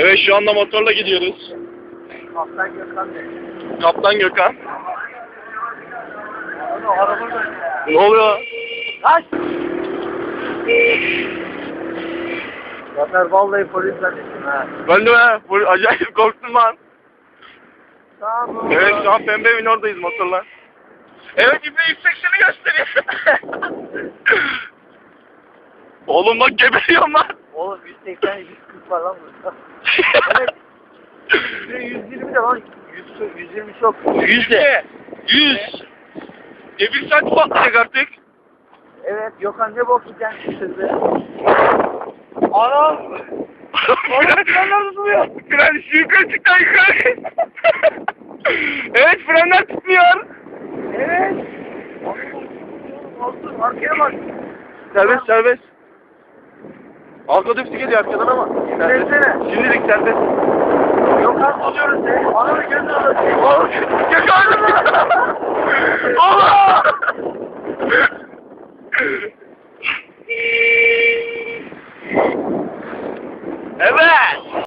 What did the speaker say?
Evet şu anda motorla gidiyoruz. Kaptan Gökhan Bey. Kaptan Gökhan. Ne oluyor? Kaç! Zafer vallahi polis zannettim ha. Ben de ha, acayip korktum lan. Tamam. Evet şu an pembe evin oradayız motorla. Evet İbre 180'i gösteriyor. Oğlum bak geberiyorum lan. Oğlum 180 140 var lan burada. evet. Yüzde 120 de lan. 100, 120 çok. Yüzde. Yüz. E bir saat patlayacak artık. Evet Gökhan ne bok yiyeceksin şimdi? Anam. Fren frenler tutmuyor. Fren şu yukarı çıktı yukarı. evet frenler tutmuyor. Evet. Olsun arkaya bak. Serbest serbest. Arka düftü geliyor arkadan ama. Serbest. Desene. Şimdilik serbest. Gökhan tutuyoruz seni. Ananı gözünü alıyorsun. Oğlum yakaladım. Allah! Evet.